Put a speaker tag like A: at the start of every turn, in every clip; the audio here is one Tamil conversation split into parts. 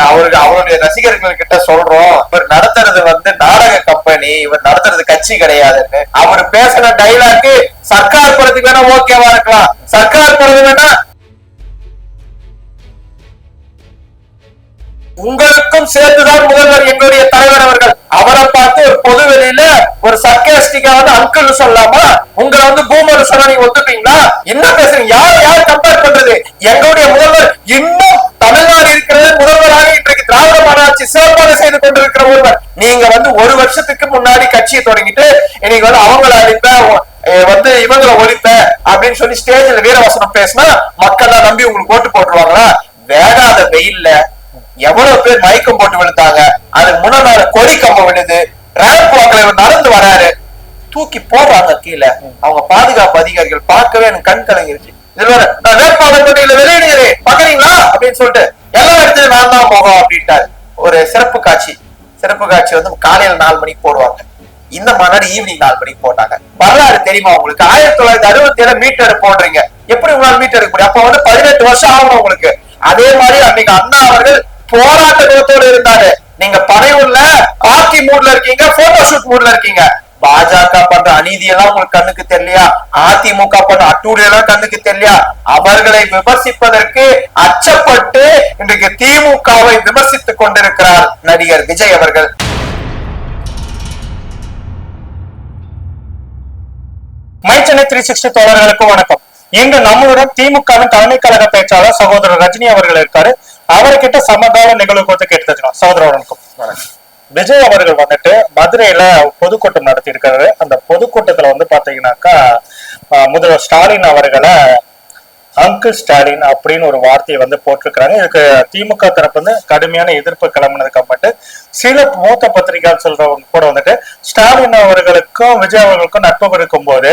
A: அவருக்கு அவருடைய ரசிகர்கள் கிட்ட சொல்றோம் இவர் நடத்துறது வந்து நாடக கம்பெனி இவர் நடத்துறது கட்சி கிடையாதுன்னு. அவர் பேசுற டைலாக்கு சர்க்கார் படத்துக்கு வேணா ஓகேவா இருக்கலாம். சர்க்கார் படத்துக்கு வேணா உங்களுக்கும் சேர்த்துதான் முதல்வர் எங்களுடைய தலைவர் அவர்கள். அவரை பார்த்து ஒரு பொது வெளியில ஒரு சர்க்கேஸ்டிக்கா வந்து அங்கிள் சொல்லலாமா உங்களை வந்து பூமர் சொன்னா நீங்க ஒத்துப்பீங்களா? என்ன பேசுறீங்க? யார் யார் கம்பேர் பண்றது? எங்களுடைய முதல்வர் இன்னும் தமிழ்நாடு இருக்கிறது முதல்வராக இன்றைக்கு திராவிட மாநாட்சி சிறப்பாக செய்து கொண்டிருக்கிற ஒருவர். நீங்க வந்து ஒரு வருஷத்துக்கு முன்னாடி கட்சியை தொடங்கிட்டு இன்னைக்கு வந்து அவங்கள அழிப்ப வந்து இவங்களை ஒழிப்ப அப்படின்னு சொல்லி ஸ்டேஜ்ல வீரவசனம் பேசினா மக்கள் நம்பி உங்களுக்கு ஓட்டு போட்டுருவாங்களா? வேகாத வெயில்ல எவ்வளவு பேர் மயக்கம் போட்டு விழுந்தாங்க? அதுக்கு முன்னாடி கொடி கம்பம் விழுது. ரேம்ப் வாக்கில் நடந்து வராரு. தூக்கி போடுறாங்க கீழே. அவங்க பாதுகாப்பு அதிகாரிகள் பார்க்கவே எனக்கு கண் கலங்கிருச்சு. இதுல நான் வேட்பாளர் பட்டியல வெளியிடுகிறேன் பாக்குறீங்களா அப்படின்னு சொல்லிட்டு எல்லா இடத்துலயும் நான் தான் போகும் அப்படின்ட்டாரு. ஒரு சிறப்பு காட்சி. சிறப்பு காட்சி வந்து காலையில நாலு மணிக்கு போடுவாங்க. இந்த மாநாடு ஈவினிங் நாலு மணிக்கு போட்டாங்க. வரலாறு தெரியுமா உங்களுக்கு? ஆயிரத்தி தொள்ளாயிரத்தி அறுபத்தி ஏழு மீட்டர் போடுறீங்க. எப்படி உங்களால் மீட்டர் எடுக்க முடியும்? அப்ப வந்து பதினெட்டு வருஷம் ஆகணும் உங்களுக்கு? அதே மாதிரி அன்னைக்கு அண்ணா அவர்கள் போராட்ட குணத்தோடு இருந்தாரு. நீங்க பனையூர்ல பார்ட்டி மூட்ல இருக்கீங்க போட்டோ ஷூட் மூட்ல இருக்கீங்க. பாஜக பண்ற அநீதி எல்லாம் உங்களுக்கு கண்ணுக்கு தெரியலையா? அதிமுக பண்ற அட்டூழி எல்லாம் கண்ணுக்கு தெரியலையா? அவர்களை விமர்சிப்பதற்கு அச்சப்பட்டு இன்றைக்கு திமுகவை விமர்சித்துக் கொண்டிருக்கிறார் நடிகர் விஜய் அவர்கள்.
B: மைச்சனை த்ரீ சிக்ஸ்டி தோழர்களுக்கு வணக்கம். இங்கு நம்மளுடன் திமுகவின் தலைமை கழக பேச்சாளர் சகோதரர் ரஜினி அவர்கள் இருக்காரு. அவர்கிட்ட சமகால நிகழ்வு குறித்து கேட்டு தெரிஞ்சுக்கலாம் சகோதரர் விஜய் அவர்கள் வந்துட்டு மதுரையில பொதுக்கூட்டம் நடத்தி இருக்காரு அந்த பொதுக்கூட்டத்துல வந்து பாத்தீங்கன்னாக்கா முதல்வர் ஸ்டாலின் அவர்களை அங்கிள் ஸ்டாலின் அப்படின்னு ஒரு வார்த்தையை வந்து போட்டிருக்கிறாங்க. இதுக்கு திமுக தரப்பு வந்து கடுமையான எதிர்ப்பு கிளம்புனதுக்கு அப்புறமேட்டு சில மூத்த பத்திரிகையாளர் சொல்றவங்க கூட வந்துட்டு ஸ்டாலின் அவர்களுக்கும் விஜய் அவர்களுக்கும் நட்பு இருக்கும்போது போது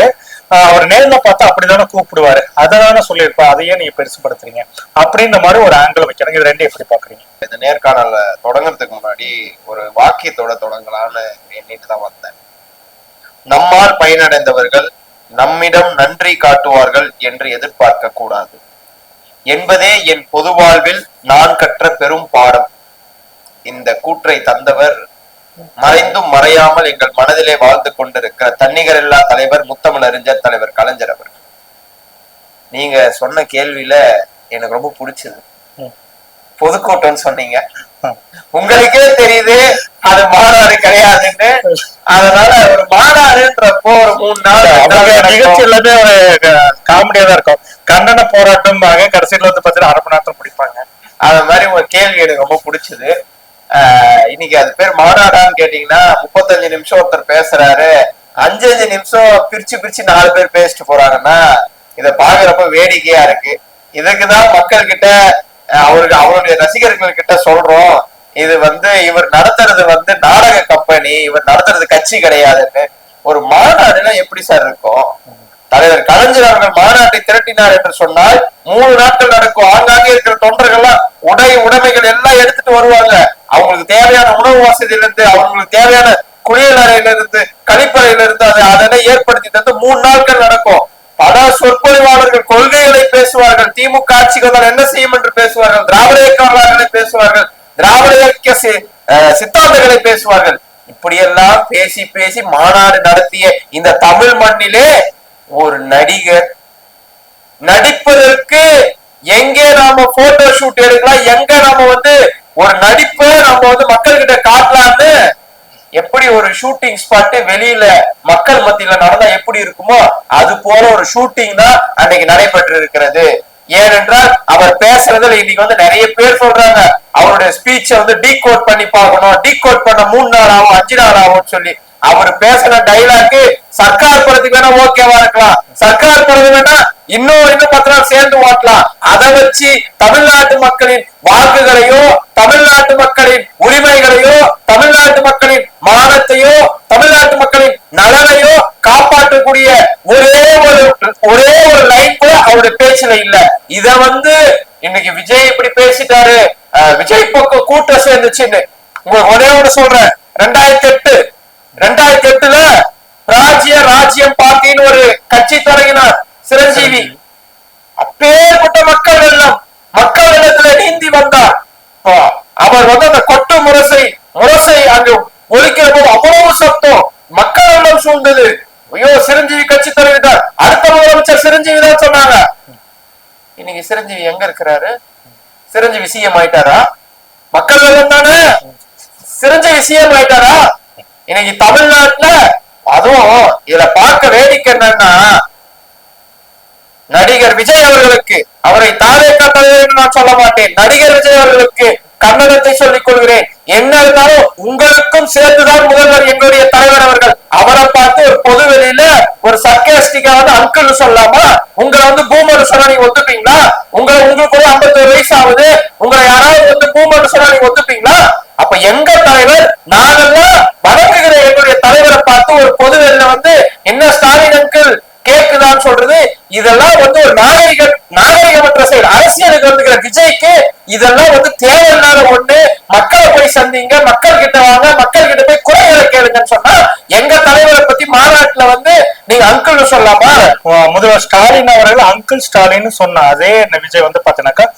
B: அவர் நேர்ல பார்த்தா அப்படிதானே கூப்பிடுவாரு. அததானே சொல்லியிருப்பா அதையே நீங்க பெருசுப்படுத்துறீங்க. அப்படின்ற மாதிரி ஒரு ஆங்கிள் வைக்கிறாங்க. இது ரெண்டும் எப்படி பாக்குறீங்க
A: இந்த நேர்காணல தொடங்குறதுக்கு முன்னாடி ஒரு வாக்கியத்தோட தொடங்கலாம்னு எண்ணிட்டு தான் வந்தேன். நம்மால் பயனடைந்தவர்கள் நம்மிடம் நன்றி காட்டுவார்கள் என்று எதிர்பார்க்க கூடாது. என்பதே என் பொது வாழ்வில் நான் கற்ற பெரும் பாடம். இந்த கூற்றை தந்தவர் மறைந்தும் மறையாமல் எங்கள் மனதிலே வாழ்ந்து கொண்டிருக்கிற தன்னிகரில்லா தலைவர் முத்தமிழறிஞர் தலைவர் கலைஞர் அவர்கள். நீங்க சொன்ன கேள்வியில எனக்கு ரொம்ப பிடிச்சது. பொதுக்கூட்டம்னு சொன்னீங்க. உங்களுக்கே தெரியுது அது மாநாடு கிடையாதுன்னு. அதனால ஒரு மாநாடுன்றப்போ ஒரு மூணு நாள்.
B: நிகழ்ச்சி எல்லாமே ஒரு காமெடியா தான் இருக்கும். கண்டன போராட்டம் கடைசியில வந்து பாத்தீங்கன்னா அரை மணி நேரத்துல முடிப்பாங்க.
A: அந்த மாதிரி உங்க கேள்வி எனக்கு ரொம்ப பிடிச்சது. இன்னைக்கு அது பேர் மாநாடான்னு கேட்டீங்கன்னா முப்பத்தஞ்சு நிமிஷம் ஒருத்தர் பேசுறாரு. அஞ்சு அஞ்சு நிமிஷம் பிரிச்சு பிரிச்சு நாலு பேர் பேசிட்டு போறாங்கன்னா இத பாக்குறப்ப வேடிக்கையா இருக்கு. இதுக்குதான் மக்கள் கிட்ட அவருக்கு அவருடைய ரசிகர்கள் கிட்ட சொல்றோம். இது வந்து இவர் நடத்துறது வந்து நாடக கம்பெனி இவர் நடத்துறது கட்சி கிடையாதுன்னு. ஒரு மாநாடுனா எப்படி சார் இருக்கும்? தலைவர் கலைஞர் அவர்கள் மாநாட்டை திரட்டினார் என்று சொன்னால் மூணு நாட்கள் நடக்கும். ஆங்காங்கே இருக்கிற தொண்டர்கள்லாம் உடை உடைமைகள் எல்லாம் எடுத்துட்டு வருவாங்க. அவங்களுக்கு தேவையான உணவு வசதியிலிருந்து அவங்களுக்கு தேவையான குளியலறையில இருந்து கழிப்பறையில இருந்து அதை அதனை ஏற்படுத்தி தந்து மூணு நாட்கள் நடக்கும். பல சொற்பொழிவாளர்கள் கொள்கைகளை பேசுவார்கள். திமுக ஆட்சிகள் என்ன செய்யும் என்று பேசுவார்கள். திராவிட இயக்க வரலாறுகளை பேசுவார்கள். திராவிட இயக்க சி- அஹ் சித்தாந்தங்களை பேசுவார்கள். இப்படியெல்லாம் பேசி பேசி மாநாடு நடத்திய இந்த தமிழ் மண்ணிலே ஒரு நடிகர் நடிப்பதற்கு எங்கே நாம போட்டோ ஷூட் எடுக்கலாம் எங்க நாம வந்து ஒரு நடிப்பை நம்ம வந்து மக்கள் கிட்ட காட்டலாம்னு எப்படி ஒரு ஷூட்டிங் ஸ்பாட் வெளியில மக்கள் மத்தியில நடந்தா எப்படி இருக்குமோ அது போல ஒரு ஷூட்டிங் தான் அன்னைக்கு நடைபெற்று இருக்கிறது ஏனென்றால் அவர் பேசுறதுல இன்னைக்கு வந்து நிறைய பேர் சொல்றாங்க. அவருடைய ஸ்பீச்ச வந்து டீகோட் பண்ணி பார்க்கணும். டீகோட் பண்ண மூணு நாள் ஆகும் அஞ்சு நாள் ஆகும்னு சொல்லி. அவர் பேசுற டைலாக்கு சர்க்கார் படத்துக்கு வேணா ஓகேவா இருக்கலாம். சர்க்கார் படம் வேணா இன்னும் இன்னும் பத்து நாள் சேர்ந்து ஓட்டலாம். அதை வச்சு தமிழ்நாட்டு மக்களின் வாக்குகளையோ தமிழ்நாட்டு மக்களின் உரிமைகளையோ தமிழ்நாட்டு மக்களின் மானத்தையோ தமிழ்நாட்டு மக்களின் நலனையோ காப்பாற்றக்கூடிய ஒரே ஒரு ஒரே ஒரு லைன் கூட அவருடைய பேச்சுல இல்ல. இத வந்து இன்னைக்கு விஜய் இப்படி பேசிட்டாரு. விஜய் பக்கம் கூட்டம் சேர்ந்துச்சுன்னு. உங்களுக்கு ஒரே ஒண்ணு சொல்றேன். ரெண்டாயிரத்தி எட்டு ரெண்டாயிரத்தி எட்டுல ராஜ்ய ராஜ்யம் பார்ட்டின்னு ஒரு கட்சி தொடங்கினார் சிரஞ்சீவி. அப்பேற்பட்ட மக்கள் வெள்ளம். மக்கள் வெள்ளத்துல நீந்தி வந்தார். அவர் வந்து அந்த கொட்டு முரசை முரசை அங்கு ஒழிக்கிற போது அவ்வளவு சத்தம். மக்கள் வெள்ளம் சூழ்ந்தது. ஐயோ சிரஞ்சீவி கட்சி தலைவர் அடுத்த முதலமைச்சர் சிரஞ்சீவி தான் சொன்னாங்க. இன்னைக்கு சிரஞ்சீவி எங்க இருக்கிறாரு? சிரஞ்சீவி சிஎம் ஆயிட்டாரா? மக்கள் வெள்ளம் தானே? சிரஞ்சீவி சிஎம் ஆயிட்டாரா? இன்னைக்கு தமிழ்நாட்டுல அதுவும் இதுல பார்க்க வேடிக்கை என்னன்னா நடிகர் விஜய் அவர்களுக்கு அவரை தாவே தலைவர் நான் சொல்ல மாட்டேன். நடிகர் விஜய் அவர்களுக்கு கன்னடத்தை சொல்லிக் கொள்கிறேன். என்ன இருந்தாலும் உங்களுக்கும் சேர்த்துதான் முதல்வர் எங்களுடைய தலைவர் அவர்கள். அவரை பார்த்து ஒரு பொது வெளியில ஒரு சர்க்கேஸ்டிக்கா வந்து அங்கிள் சொல்லாமா உங்களை வந்து பூமர் சொன்னா நீங்க ஒத்துப்பீங்களா? உங்களை உங்களுக்கு கூட ஐம்பத்தொரு வயசு ஆகுது. உங்களை யாராவது வந்து பூமர் சொன்னா நீங்க ஒத்துப்பீங்களா? அப்ப எங்க தலைவர் நாங்கெல்லாம் வணங்குகிற எங்களுடைய தலைவரை பார்த்து ஒரு பொது வந்து என்ன ஸ்டாலின் அங்கிள் கேக்குதான்னு சொல்றது இதெல்லாம் வந்து ஒரு நாகரிக நாகரிகமற்ற செயல். அரசியலுக்கு வந்துக்கிற விஜய்க்கு இதெல்லாம் வந்து தேவையில்லாத ஒண்ணு. மக்களை போய் சந்திங்க மக்கள் கிட்ட வாங்க மக்கள் கிட்ட போய் குறைகளை கேளுங்கன்னு சொன்னா எங்க தலைவரை பத்தி மாநாட்டுல வந்து நீங்க அங்கிள் சொல்லலாமா?
B: முதல்வர் ஸ்டாலின் அவர்கள் அங்கிள் ஸ்டாலின் சொன்ன அதே விஜய் வந்து பாத்தீங்கன்னாக்கா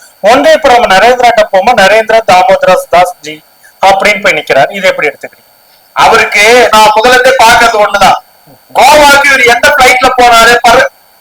B: நம்ம நரேந்திராட்ட போமா நரேந்திர தாமோதராஸ் தாஸ் ஜி அப்படின்னு போய் நிக்கிறார். இதை எப்படி எடுத்துக்கிறீங்க?
A: அவருக்கு நான் முதல்ல இருந்தே பாக்குறது ஒண்ணுதான். கோவாக்கு இவர் எந்த பிளைட்ல போனாரு?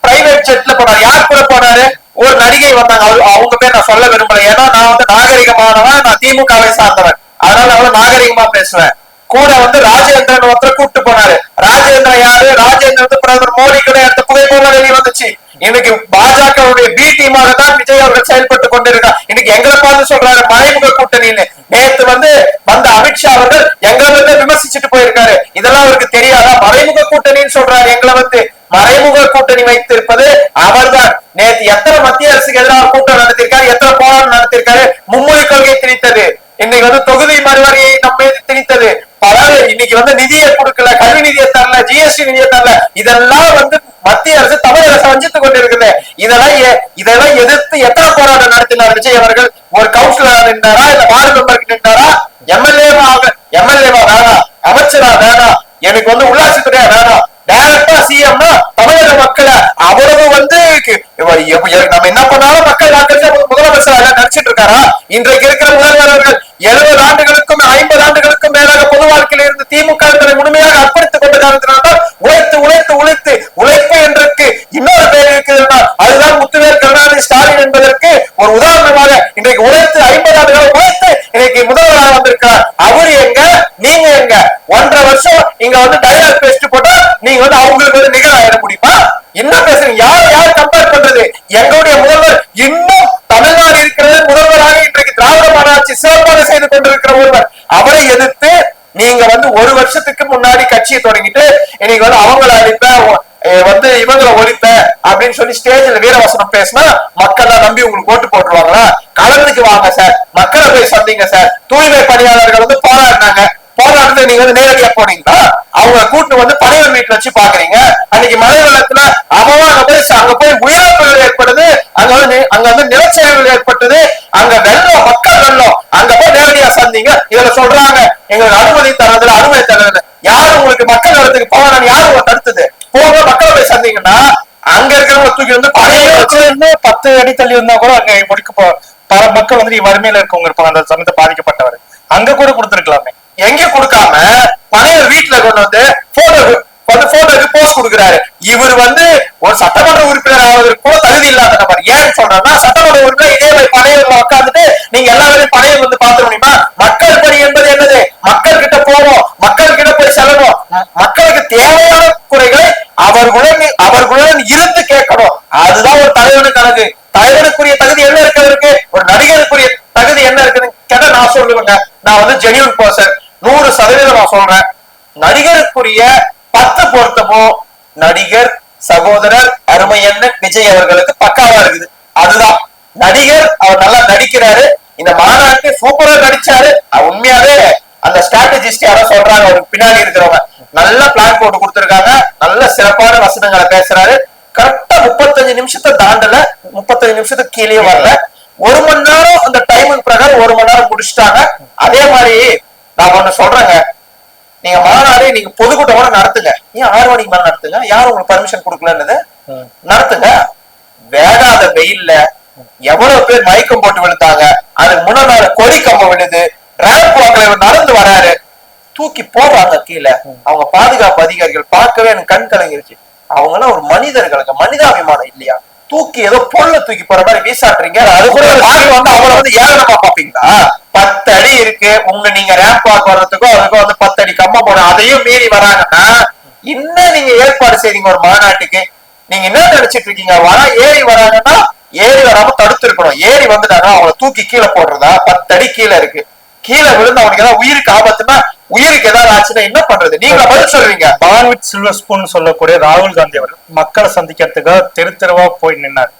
A: பிரைவேட் ஜெட்ல போனாரு. யார் கூட போனாரு? ஒரு நடிகை வந்தாங்க. அவரு- அவங்க பேர் நான் சொல்ல விரும்பல. ஏன்னா நான் வந்து நாகரிகமானவன் நான் திமுகவை சார்ந்தவன். அதனால நான் வந்து நாகரிகமா பேசுவேன். கூட வந்து ராஜேந்திரன் ஒருத்தர் கூப்பிட்டு போனாரு. ராஜேந்திரன் யாரு? ராஜேந்திரன் வந்து பிரதமர் மோடி கூட எடுத்த புகைப்படம் வெளியே வந்துச்சு. இன்னைக்கு பாஜகவுடைய பி டீமாக தான் விஜய் அவர்கள் செயல்பட்டு கொண்டிருக்கார் இன்னைக்கு எங்களை பார்த்து சொல்றாரு மறைமுக கூட்டணின்னு. நேத்து வந்து வந்த அமித்ஷா அவர்கள் எங்களை வந்து விமர்சிச்சுட்டு போயிருக்காரு. இதெல்லாம் அவருக்கு தெரியாதா? மறைமுக கூட்டணின்னு சொல்றாரு எங்களை வந்து. மறைமுக கூட்டணி வைத்திருப்பது அவர்தான். நேத்து எத்தனை மத்திய அரசுக்கு எதிராக கூட்டம் நடத்திருக்காரு எத்தனை போராட்டம் நடத்திருக்காரு மும்மொழி கொள்கை திணித்தது. இன்னைக்கு வந்து தொகுதி மறுவரையை நம்ம திணித்தது. பல இன்னைக்கு வந்து நிதியை கொடுக்கல கல்வி நிதியை தரல ஜிஎஸ்டி நிதியை தரல. இதெல்லாம் வந்து மத்திய அரசு தமிழக அரசு வஞ்சித்துக் கொண்டிருக்குது. இதெல்லாம் எ- இதெல்லாம் எதிர்த்து எத்தனை போராட்டம் நடத்தினார் விஜய் அவர்கள்? ஒரு கவுன்சிலரா நின்றாரா இல்ல வார்டு மெம்பருக்கு நின்றாரா எம்எல்ஏவா எம்எல்ஏவா வேணாம். அமைச்சரா வேணாம். எனக்கு வந்து உள்ளாட்சித்துறையா வேணாம். டைரக்டா சிஎம்னா தமிழக மக்களை அவ்வளவு வந்து நம்ம என்ன பண்ணாலும் மக்கள் வாக்களிச்சா மு- முதலமைச்சர் நடிச்சிட்டு இருக்காரா? இன்றைக்கு இருக்கிற முதல்வர்கள் எழுபது ஆண்டுகளுக்கும் ஐம்பது ஆண்டுகளுக்கும் மேலாக பொது வாழ்க்கையில் இருந்து திமுக முழுமையாக அர்ப்பணித்துக் கொண்ட காரணத்தினால்தான் உழைத்து உழைத்து உழைத்து உழைப்பு என்றுக்கு இன்னொரு பேர் இருக்குதுன்னா அதுதான் முத்துவேல் கருணாநிதி ஸ்டாலின் என்பதற்கு ஒரு உதாரணமாக இன்றைக்கு உழைத்து ஐம்பது ஆண்டுகளை உழைத்து இன்னைக்கு முதல்வராக வந்திருக்கிறார். அவர் எங்க? நீங்க எங்க ஒன்றரை வருஷம் இங்க வந்து டைலாக் பேசிட்டு போட்டா நீங்க வந்து அவங்களுக்கு வந்து நிகழாயிட முடியுமா? என்ன பேசுறீங்க யார் யார் கம்பேர் பண்றது? எங்களுடைய முதல்வர் இன்னும் தமிழ்நாடு இருக்கிறது முதல்வராக இன்றைக்கு திராவிட மாநாட்சி சிறப்பாக செய்து கொண்டிருக்கிற ஒருவர் அவரை எதிர்த்து நீங்க வந்து ஒரு வருஷத்துக்கு முன்னாடி கட்சியை தொடங்கிட்டு இன்னைக்கு வந்து அவங்கள அழிப்ப வந்து இவங்களை ஒழிப்ப அப்படின்னு சொல்லி ஸ்டேஜ்ல வீரவசனம் பேசினா மக்கள் தான் நம்பி உங்களுக்கு ஓட்டு போட்டுருவாங்களா? கலந்துக்கு வாங்க சார். மக்களை போய் சந்திங்க சார். தூய்மை பணியாளர்கள் வந்து போராடினாங்க. போராட்டத்தை நீங்க வந்து நேரடியா போனீங்களா அவங்க கூட்டு வந்து பழைய வீட்டுல வச்சு பாக்குறீங்க அன்னைக்கு மழை வெள்ளத்துல அவன் அங்க போய் அங்க போய் உயிரிழப்புகள் ஏற்படுது அங்க வந்து அங்க வந்து நிலச்சரிவுகள் ஏற்பட்டது அங்க வெள்ளம் மக்கள் வெள்ளம் அங்க போய் நேரடியா சந்திங்க. இதுல சொல்றாங்க எங்களுக்கு அனுமதி தரதுல அனுமதி தரதுல யார் உங்களுக்கு மக்கள் இடத்துக்கு போகணும் யார் உங்களை தடுத்தது? போக மக்களை போய் சந்திங்கன்னா அங்க இருக்கிறவங்க தூக்கி வந்து பழைய
B: பழைய இருந்து பத்து அடி தள்ளி இருந்தா கூட அங்க முடிக்க போ பல மக்கள் வந்து வறுமையில இருக்கவங்க இருப்பாங்க. அந்த சமயத்தை பாதிக்கப்பட்டவர். அங்க கூட கொடுத்திருக்கலாமே.
A: எங்க கொடுக்காம பழைய வீட்டுல கொண்டு வந்து போட்டோ வந்து போட்டோக்கு போஸ்ட் கொடுக்குறாரு. இவர் வந்து ஒரு சட்டமன்ற உறுப்பினர் ஆவதற்கு கூட தகுதி இல்லாத நபர். ஏன்னு சொல்றேன்னா சட்டமன்ற உறுப்பினர் இதே மாதிரி பழையவர்ல உட்காந்துட்டு நீங்க எல்லா வேலையும் பழைய வந்து பார்த்த முடியுமா? மக்கள் பணி என்பது என்னது? மக்கள் கிட்ட போவோம் மக்கள் கிட்ட போய் செல்லணும். மக்களுக்கு தேவையான குறைகளை அவர்களுடன் அவர்களுடன் இருந்து கேட்கணும். அதுதான் ஒரு தலைவனுக்கு கணக்கு தலைவனுக்குரிய தகுதி என்ன இருக்கு ஒரு நடிகருக்குரிய தகுதி என்ன இருக்கு நான் சொல்லுவேங்க நான் வந்து ஜெனியூன் பர்சன் நூறு சதவீதம் நான் சொல்றேன். நடிகருக்குரிய பத்து பொருத்தமோ நடிகர் சகோதரர் அருமையண்ணன் விஜய் அவர்களுக்கு பக்காவா இருக்குது. அதுதான். நடிகர் அவர் நல்லா நடிக்கிறாரு. இந்த மாநாட்டு சூப்பரா நடிச்சாரு. உண்மையாவே அந்த ஸ்ட்ராட்டஜிஸ்ட் யாரோ சொல்றாங்க. அவருக்கு பின்னாடி இருக்கிறவங்க. நல்ல பிளான் போட்டு கொடுத்துருக்காங்க. நல்ல சிறப்பான வசனங்களை பேசுறாரு. கரெக்டா முப்பத்தஞ்சு நிமிஷத்தை தாண்டல. முப்பத்தஞ்சு நிமிஷத்துக்கு கீழே வரல. ஒரு மணி நேரம் அந்த டைமிங் பிரகாரம் ஒரு மணி நேரம் முடிச்சிட்டாங்க. அதே மாதிரி நான் ஒண்ணு சொல்றேங்க. நீங்க மாநாடு நீங்க பொதுக்கூட்டமோட நடத்துங்க. ஏன் ஆறு மணிக்கு மேல நடத்துங்க? யாரும் உங்களுக்கு பர்மிஷன் கொடுக்கலன்னு நடத்துங்க. வேகாத வெயில்ல எவ்வளவு பேர் மயக்கம் போட்டு விழுந்தாங்க. அது அதுக்கு முன்னாடி நாள் கொடி கம்பம் விழுது. ரேம்ப் வாக்கில் நடந்து வராரு. தூக்கி போடுறாங்க கீழே. அவங்க பாதுகாப்பு அதிகாரிகள் பார்க்கவே எனக்கு கண் கலங்கிருச்சு. அவங்க எல்லாம் ஒரு மனிதர்களுக்கு மனிதாபிமானம் இல்லையா? தூக்கி ஏதோ பொருளை தூக்கி போற மாதிரி வீசாட்டுறீங்க. அது கூட வந்து அவங்கள வந்து ஏளனமா பாப்பீங்களா பத்து அடி இருக்கு. உங்க நீங்க ரேம்ப் வாக் வர்றதுக்கோ அதுக்கோ வந்து பத்து அடி கம்மம் போடும் அதையும் மீறி வராங்கன்னா இன்னும் நீங்க ஏற்பாடு செய்றீங்க ஒரு மாநாட்டுக்கு. நீங்க என்ன நினைச்சிட்டு இருக்கீங்க? வர ஏறி வராங்கன்னா ஏறி வராம தடுத்து இருக்கணும் ஏறி வந்துட்டாங்க அவங்கள தூக்கி கீழே போடுறதா? பத்து அடி கீழே இருக்கு. கீழே விழுந்து அவனுக்கு ஏதாவது உயிருக்கு ஆபத்துன்னா உயிருக்கு ஏதாவது ஆச்சுன்னா என்ன பண்றது? நீங்க பதில் சொல்றீங்க.
B: பான் வித் சில்வர் ஸ்பூன் சொல்லக்கூடிய ராகுல் காந்தி அவர்கள் மக்களை சந்திக்கிறதுக்காக தெரு தெருவா போய் நின்னார்.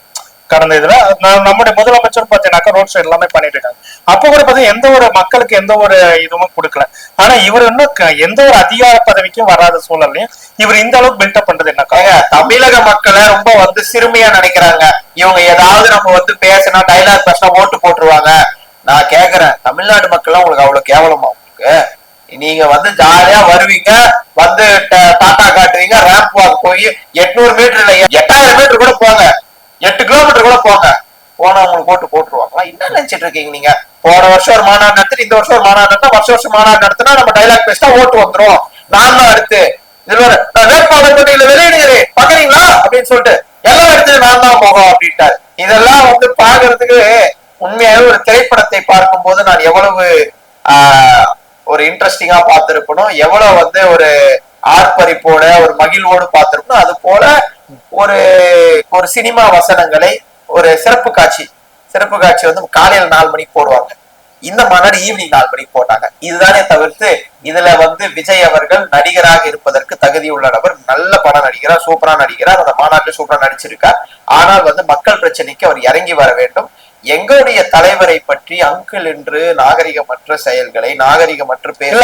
B: கடந்த இதுல நான் நம்முடைய முதலமைச்சர் பாத்தீங்கன்னாக்கா ரோட் ஷோ எல்லாமே பண்ணிட்டு இருக்காங்க அப்ப கூட பாத்தீங்கன்னா எந்த ஒரு மக்களுக்கு எந்த ஒரு இதுவும் கொடுக்கல. ஆனா இவர் இன்னும் எந்த ஒரு அதிகார பதவிக்கும் வராத சூழல்லையும் இவர் இந்த அளவுக்கு பில்டப் பண்றது என்னக்கா?
A: தமிழக மக்களை ரொம்ப வந்து சிறுமியா நினைக்கிறாங்க. இவங்க ஏதாவது நம்ம வந்து பேசினா டைலாக் பேசினா ஓட்டு போட்டுருவாங்க. நான் கேக்குறேன். தமிழ்நாடு மக்கள் உங்களுக்கு அவ்வளவு கேவலமா உங்களுக்கு? நீங்க வந்து ஜாலியா வருவீங்க வந்து ட- டாட்டா காட்டுவீங்க ரேம்ப் வாக் போய் எட்நூறு மீட்டர் இல்லை எட்டாயிரம் மீட்டர் கூட போங்க. எட்டு கிலோமீட்டர் கூட போங்க. போனா உங்களுக்கு ஓட்டு போட்டுருவாங்களா? என்ன நினைச்சிட்டு இருக்கீங்க நீங்க? போன வருஷம் ஒரு மாநாடு நடத்தி இந்த வருஷம் ஒரு மாநாடு நடத்தினா வருஷம் வருஷம் மாநாடு நடத்தினா நம்ம டைலாக் பேசினா ஓட்டு வந்துரும். நான் தான் அடுத்து இதுல நான் வேட்பாளர் பட்டியல வெளியிடுகிறேன். பாக்குறீங்களா அப்படின்னு சொல்லிட்டு எல்லாம் எடுத்து நான் தான் போகும் அப்படின்ட்டாரு. இதெல்லாம் வந்து பாக்குறதுக்கு உண்மையாவே ஒரு திரைப்படத்தை பார்க்கும்போது நான் எவ்வளவு ஆஹ், ஒரு இன்ட்ரெஸ்டிங்கா பார்த்திருக்கணும். எவ்வளவு வந்து ஒரு ஆர்ப்பரிப்போட ஒரு மகிழ்வோடு பார்த்திருக்கணும். அது போல ஒரு ஒரு சினிமா வசனங்களை ஒரு சிறப்பு காட்சி சிறப்பு காட்சி வந்து காலையில நாலு மணிக்கு போடுவாங்க. இந்த மாநாடு ஈவினிங் நாலு மணிக்கு போட்டாங்க. இதுதானே தவிர்த்து இதுல வந்து விஜய் அவர்கள் நடிகராக இருப்பதற்கு தகுதி உள்ள நபர் நல்ல படம் நடிக்கிறார் சூப்பரா நடிக்கிறார் அந்த மாநாட்டில் சூப்பரா நடிச்சிருக்கார். ஆனால் வந்து மக்கள் பிரச்சனைக்கு அவர் இறங்கி வர வேண்டும். எங்களுடைய தலைவரை பற்றி அங்கிள் என்று நாகரிகமற்ற செயல்களை நாகரிகமற்ற பேர்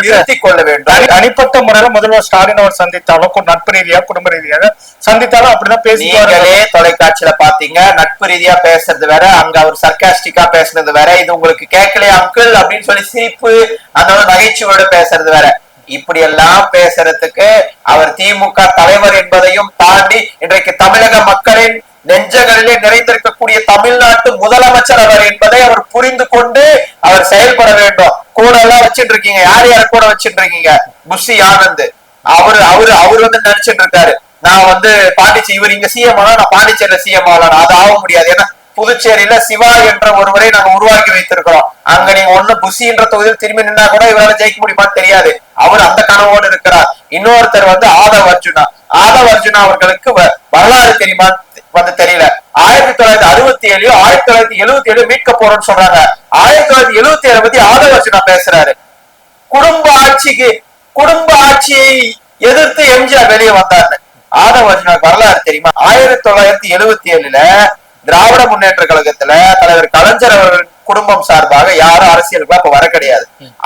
A: நிறுத்திக் கொள்ள வேண்டும்.
B: தனி- தனிப்பட்ட முறையில முதல்வர் ஸ்டாலின் அவர் சந்தித்தாலும் நட்பு ரீதியா குடும்ப ரீதியாக சந்தித்தாலும் அப்படிதான் பேசிக்குவாரு
A: நீங்களே தொலைக்காட்சியில பாத்தீங்க நட்பு ரீதியா பேசுறது வேற அங்க அவர் சர்க்காஸ்டிக்கா பேசுனது வேற இது உங்களுக்கு கேட்கலையா அங்கிள்? அப்படின்னு சொல்லி சிரிப்பு அந்த நகைச்சுவையோட பேசுறது வேற. இப்படி எல்லாம் பேசுறதுக்கு அவர் திமுக தலைவர் என்பதையும் தாண்டி இன்றைக்கு தமிழக மக்களின் நெஞ்சங்களிலே நிறைந்திருக்கக்கூடிய தமிழ்நாட்டு முதலமைச்சர் அவர் என்பதை அவர் புரிந்து கொண்டு அவர் செயல்பட வேண்டும். கூட எல்லாம் வச்சுட்டு இருக்கீங்க. யார் யார கூட வச்சிட்டு இருக்கீங்க? புஷி ஆனந்த். அவரு அவரு அவர் வந்து நினைச்சிட்டு இருக்காரு. நான் வந்து பாண்டிச்சேரி இவர் இங்க சிஎம் ஆனா நான் பாண்டிச்சேரியில சிஎம் ஆகலாம். அது ஆக முடியாது. ஏன்னா புதுச்சேரியில சிவா என்ற ஒருவரை நாங்க உருவாக்கி வைத்திருக்கிறோம். அங்க நீங்க ஒண்ணு புசின்ற தொகுதியில் திரும்பி நின்னா கூட இவரால ஜெயிக்க முடியுமான்னு தெரியாது. அவர் அந்த கனவோடு இருக்கிறார். இன்னொருத்தர் வந்து ஆதவ் அர்ஜுனா. ஆதவ் அர்ஜுனா அவர்களுக்கு வ- வரலாறு தெரியுமா? வந்து தெரியல. ஆயிரத்தி தொள்ளாயிரத்தி அறுபத்தி ஏழுலயோ ஆயிரத்தி தொள்ளாயிரத்தி எழுபத்தி ஏழு மீட்க போறோம்னு சொல்றாங்க. ஆயிரத்தி தொள்ளாயிரத்தி எழுபத்தி ஏழு பத்தி ஆதவ் பேசுறாரு. குடும்ப ஆட்சிக்கு குடும்ப ஆட்சியை எதிர்த்து எம்ஜிஆர் வெளியே வந்தாரு ஆதவ வரலாறு தெரியுமா? ஆயிரத்தி தொள்ளாயிரத்தி எழுபத்தி ஏழுல திராவிட முன்னேற்ற கழகத்துல தலைவர் கலைஞர் அவர்கள் குடும்பம் சார்பாக யாரும் அரசியலுக்கு அப்ப வர கிடையாது.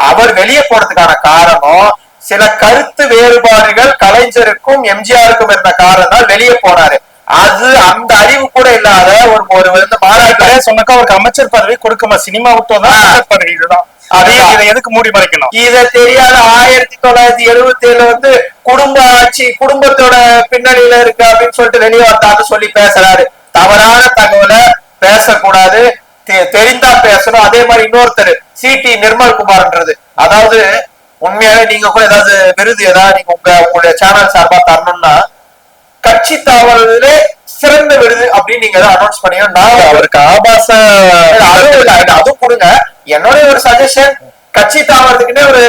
A: அவர் வெளியே போறதுக்கான காரணம் சில கருத்து வேறுபாடுகள் கலைஞருக்கும் எம்ஜிஆருக்கும் இருந்த காரணம் வெளியே போனாரு. அது அந்த அறிவு கூட இல்லாத ஒரு ஒரு வந்து மாநாட்டில்
B: சொன்னாக்கா அவருக்கு அமைச்சர் பதவி கொடுக்குமா? சினிமா விட்டு தான் அமைச்சர் பதவி இதுதான். அதே
A: அதுதான்.
B: இதை எதுக்கு மூடி மறைக்கணும்?
A: இத தெரியாத ஆயிரத்தி தொள்ளாயிரத்தி எழுபத்தி ஏழுல வந்து குடும்ப ஆட்சி குடும்பத்தோட பின்னணியில இருக்கு அப்படின்னு சொல்லிட்டு வெளியே வந்தான்னு சொல்லி பேசுறாரு. தவறான தகவலை பேசக்கூடாது. தெரிந்தா பேசணும். அதே மாதிரி இன்னொருத்தர் சிடி நிர்மல் குமார்ன்றது அதாவது உண்மையாவே நீங்க கூட ஏதாவது விருது ஏதாவது நீங்க உங்க உங்களுடைய சேனல் சார்பா தரணும்னா கட்சி தாவலே சிறந்த விருது அப்படின்னு நீங்க ஏதாவது அனௌன்ஸ் பண்ணீங்கன்னா நான்
B: அவருக்கு ஆபாச
A: அதுவும் இல்ல, அதுவும் கொடுங்க. என்னுடைய ஒரு சஜஷன் கட்சி தாவறதுக்குன்னே ஒரு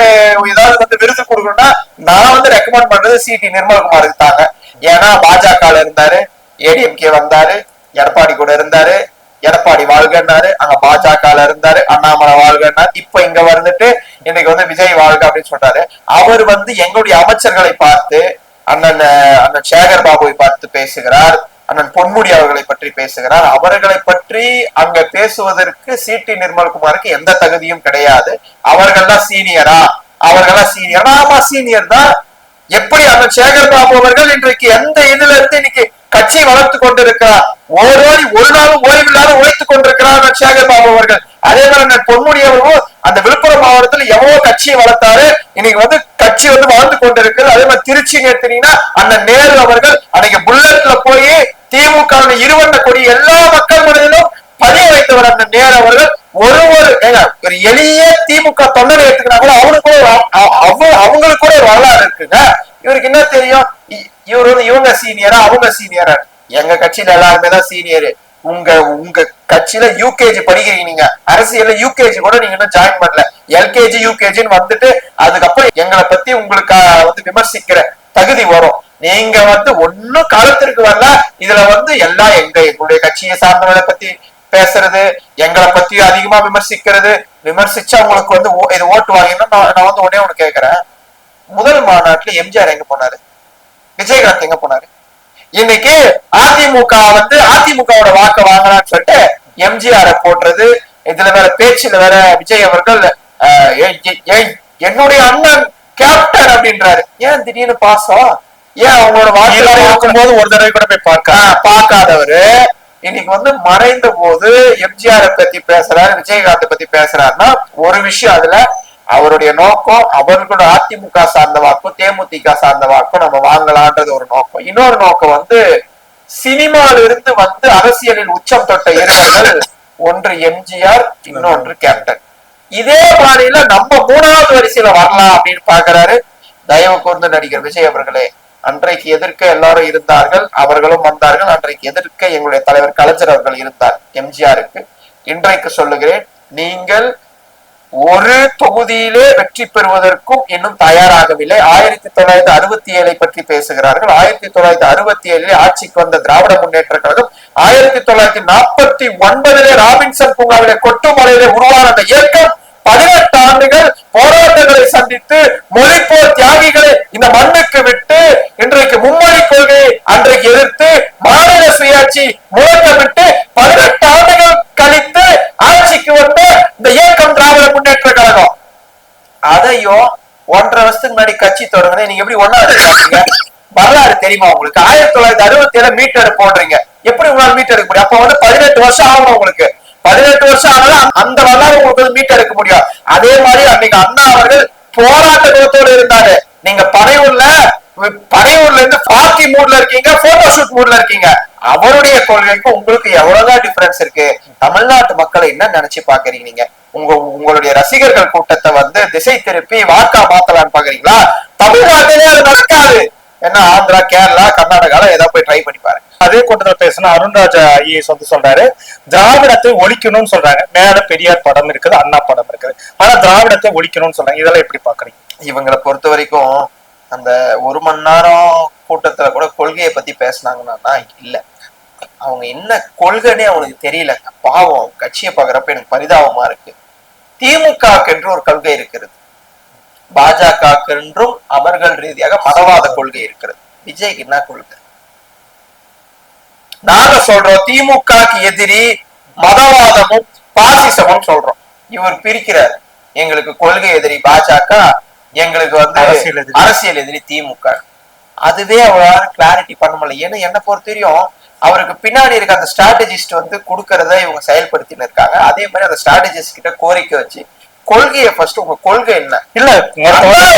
A: ஏதாவது வந்து விருது கொடுக்கணும்னா நான் வந்து ரெக்கமெண்ட் பண்றது சிடி நிர்மல்குமாருக்கு தாங்க. ஏன்னா பாஜக இருந்தாரு ஏடிஎம்கே வந்தாரு எடப்பாடி கூட இருந்தாரு எடப்பாடி வாழ்கன்னாரு அங்க பாஜக இருந்தாரு அண்ணாமலை வாழ்கன்னாரு இப்ப இங்க வந்துட்டு இன்னைக்கு வந்து விஜய் வாழ்க அப்படின்னு சொல்றாரு. அவர் வந்து எங்களுடைய அமைச்சர்களை பார்த்து அண்ணன் அண்ணன் சேகர் பாபுவை பார்த்து பேசுகிறார். அண்ணன் பொன்முடி அவர்களை பற்றி பேசுகிறார். அவர்களை பற்றி அங்க பேசுவதற்கு சிடி நிர்மல்குமாருக்கு எந்த தகுதியும் கிடையாது. அவர்கள்லாம் சீனியரா? அவர்கள்லாம் சீனியர். ஆமா சீனியர் தான். எப்படி அண்ணன் சேகர் பாபு அவர்கள் இன்றைக்கு எந்த இதுல இருந்து இன்னைக்கு கட்சியை வளர்த்து கொண்டிருக்கிறார்? ஒரு நாள் ஒரு நாளும் ஓய்வில்லாத உழைத்துக் கொண்டிருக்கிறார் அண்ணன் சேகர் பாபு அவர்கள். அதே மாதிரி அண்ணன் பொன்முடி அவர்களும் அந்த விழுப்புரம் மாவட்டத்துல எவ்வளவு கட்சியை வளர்த்தாரு. இன்னைக்கு வந்து கட்சி வந்து வளர்ந்து கொண்டிருக்கிறது. அதே மாதிரி திருச்சி எடுத்தீங்கன்னா அந்த நேரு அவர்கள் அன்னைக்கு புல்லட்ல போய் திமுக இருவண்ட கொடி எல்லா மக்கள் மனதிலும் பதிய வைத்தவர் அந்த நேரு அவர்கள். ஒரு ஒரு ஒரு எளிய திமுக தொண்டரை எடுத்துக்கினா கூட அவனுக்கு கூட அவ- அவங்களுக்கு கூட ஒரு வரலாறு இருக்குங்க. இவருக்கு என்ன தெரியும்? இ- இவர் வந்து இவங்க சீனியரா அவங்க சீனியரா எங்க கட்சியில எல்லாருமே தான் சீனியரு உங்க உங்க கட்சியில யூகேஜி படிக்கிறீங்க நீங்க. அரசியல யூகேஜி கூட நீங்க இன்னும் ஜாயின் பண்ணல. எல்கேஜி யூகேஜின்னு வந்துட்டு அதுக்கப்புறம் எங்களை பத்தி உங்களுக்கு வந்து விமர்சிக்கிற தகுதி வரும். நீங்க வந்து ஒன்னும் காலத்திற்கு வரல. இதுல வந்து எல்லாம் எங்க எங்களுடைய கட்சியை சார்ந்தவங்களை பத்தி பேசுறது எங்களை பத்தி அதிகமா விமர்சிக்கிறது விமர்சிச்சு அவங்களுக்கு வந்து இது ஓட்டு வாங்கினா நான் நான் வந்து உடனே ஒண்ணு கேக்குறேன். முதல் மாநாட்டுல எம்ஜிஆர் எங்க போனாரு? விஜயகாந்த் எங்க போனாரு? இன்னைக்கு அதிமுக வந்து அதிமுகவோட வாக்க வாங்கலாம்னு சொல்லிட்டு எம்ஜிஆர் போடுறது இதுல வேற பேச்சுல வேற விஜய் அவர்கள் என்னுடைய அண்ணன் கேப்டன் அப்படின்றாரு. ஏன் திடீர்னு பாசம் ஏன் அவங்களோட
B: கீழே
A: வாக்கு
B: இருக்கும்போது ஒரு தடவை கூட போய் பார்க்க
A: ஆஹ் பார்க்காதவரு. இன்னைக்கு வந்து மறைந்த போது எம்ஜிஆர் பத்தி பேசுறாரு விஜயகாந்த் பத்தி பேசுறாருன்னா ஒரு விஷயம் அதுல அவருடைய நோக்கம் அவர்களோட அதிமுக சார்ந்த வாக்கும் தேமுதிக சார்ந்த வாக்கும் நம்ம வாங்கலான்றது ஒரு நோக்கம். இன்னொரு நோக்கம் வந்து சினிமால இருந்து வந்து அரசியலில் உச்சம் தொட்ட இருவர்கள் ஒன்று எம்ஜிஆர் இன்னொன்று கேப்டன். இதே மாதிரில நம்ம மூணாவது வரிசையில வரலாம் அப்படின்னு பாக்குறாரு தயவு கூர்ந்து நடிகர் விஜய் அவர்களே. அன்றைக்கு எதிர்க்க எல்லாரும் இருந்தார்கள் அவர்களும் வந்தார்கள். அன்றைக்கு எதிர்க்க எங்களுடைய தலைவர் கலைஞர் அவர்கள் இருந்தார் எம்ஜிஆருக்கு. இன்றைக்கு சொல்லுகிறேன் நீங்கள் ஒரு தொகுதியிலே வெற்றி பெறுவதற்கும் இன்னும் தயாராகவில்லை. ஆயிரத்தி தொள்ளாயிரத்தி அறுபத்தி ஏழை பற்றி பேசுகிறார்கள். ஆயிரத்தி தொள்ளாயிரத்தி அறுபத்தி ஏழிலே ஆட்சிக்கு வந்த திராவிட முன்னேற்ற கழகம் ஆயிரத்தி தொள்ளாயிரத்தி நாற்பத்தி ஒன்பதிலே ராபின்சன் பூங்காவிலே கொட்டுமலையிலே உருவான அந்த இயக்கம் பதினெட்டு ஆண்டுகள் போராட்டங்களை சந்தித்து மொழிப்போர் தியாகிகளை இந்த மண்ணுக்கு விட்டு இன்றைக்கு மும்மொழி கொள்கையை அன்றைக்கு எதிர்த்து மாநில சுயாட்சி முழக்கமிட்டு பதினெட்டு ஆண்டுகள் கழித்து ஆட்சிக்கு வந்து இந்த இயக்கம் திராவிட முன்னேற்ற கழகம் அதையும் ஒன்றரை வருஷத்துக்கு முன்னாடி கட்சி தொடங்குது நீங்க எப்படி ஒன்னா இருக்காங்க வரலாறு தெரியுமா உங்களுக்கு? ஆயிரத்தி தொள்ளாயிரத்தி அறுபத்தி ஏழு மீட்டர் போடுறீங்க எப்படி உங்களால மீட்டர் எடுக்க முடியும்? அப்ப வந்து பதினெட்டு வருஷம் ஆகணும் உங்களுக்கு. பதினெட்டு வருஷம் ஆனாலும் அந்த வரலாறு உங்களுக்கு வந்து மீட்டர் எடுக்க முடியும். அதே மாதிரி அன்னைக்கு அண்ணா அவர்கள் போராட்ட குணத்தோடு இருந்தாரு. நீங்க பனையூர்ல பனையூர்ல இருந்து பார்ட்டி மூட்ல இருக்கீங்க போட்டோ ஷூட் மூட்ல இருக்கீங்க. அவருடைய கொள்கைக்கும் உங்களுக்கு எவ்வளவுதான் டிஃபரன்ஸ் இருக்கு? தமிழ்நாட்டு மக்களை என்ன நினைச்சு பாக்குறீங்க நீங்க? உங்க உங்களுடைய ரசிகர்கள் கூட்டத்தை வந்து திசை திருப்பி வாக்கா மாத்தலாம்னு பாக்குறீங்களா? தமிழ்நாட்டிலே அது நடக்காது. ஏன்னா ஆந்திரா கேரளா கர்நாடகால ஏதாவது போய் ட்ரை பண்ணி பாருங்க.
B: அதே கூட்டத்தில் பேசினா அருண்ராஜா ஐஏஎஸ் வந்து சொல்றாரு திராவிடத்தை ஒழிக்கணும்னு சொல்றாங்க. மேல பெரியார் படம் இருக்குது அண்ணா படம் இருக்குது. ஆனா திராவிடத்தை ஒழிக்கணும்னு சொல்றாங்க. இதெல்லாம் எப்படி பாக்குறீங்க?
A: இவங்களை பொறுத்த வரைக்கும் அந்த ஒரு மணி நேரம் கூட்டத்துல கூட கொள்கையை பத்தி பேசினாங்கன்னா இல்ல. அவங்க என்ன கொள்கைன்னே அவனுக்கு தெரியல. பாவம் கட்சியை பாக்குறப்ப எனக்கு பரிதாபமா இருக்கு. திமுக என்று ஒரு கொள்கை இருக்கிறது. பாஜக என்றும் அவர்கள் ரீதியாக மதவாத கொள்கை இருக்கிறது. விஜய்க்கு என்ன கொள்கை? நாங்க சொல்றோம் திமுகக்கு எதிரி மதவாதமும் பாசிசமும் சொல்றோம். இவர் பிரிக்கிறார். எங்களுக்கு கொள்கை எதிரி பாஜக எங்களுக்கு வந்து
B: அரசியல் எதிரி.
A: திமுக. அதுவே அவரால கிளாரிட்டி பண்ண முடியல. ஏன்னா என்ன பொறுத்த வரையும் அவருக்கு பின்னாடி இருக்க அந்த ஸ்ட்ராட்டஜிஸ்ட் வந்து கொடுக்கறத இவங்க செயல்படுத்தின்னு இருக்காங்க. அதே மாதிரி அந்த ஸ்ட்ராட்டஜிஸ்ட் கிட்ட கோரிக்கை வச்சு கொள்கையை ஃபர்ஸ்ட் உங்க கொள்கை என்ன?
B: இல்ல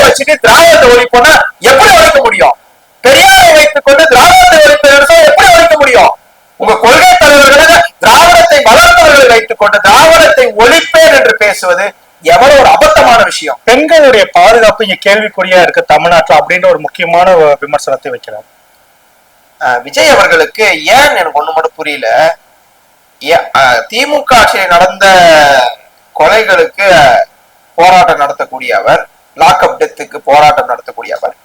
A: வச்சுட்டு திராவிடத்தை ஒழிப்போனா எப்படி ஒழிக்க முடியும்? பெரியாரை வைத்துக் கொண்டு திராவிடத்தை ஒழிப்பது எப்படி ஒழிக்க முடியும்? உங்க கொள்கை தலைவர்களாக திராவிடத்தை வளர்ப்பவர்களை வைத்துக் கொண்டு திராவிடத்தை ஒழிப்பேன் என்று பேசுவது எவ்வளவு ஒரு அபத்தமான விஷயம்.
B: பெண்களுடைய பாதுகாப்பு இங்க கேள்விக்குறியா இருக்கு தமிழ்நாட்டுல அப்படின்ற ஒரு முக்கியமான விமர்சனத்தை வைக்கிறார்.
A: அஹ் விஜய் அவர்களுக்கு ஏன் எனக்கு ஒண்ணு மட்டும் புரியல. திமுக ஆட்சியில் நடந்த கொலைகளுக்கு போராட்டம் நடத்தக்கூடிய அவர் லாக்அப் டெத்துக்கு போராட்டம் நடத்தக்கூடிய அவர்.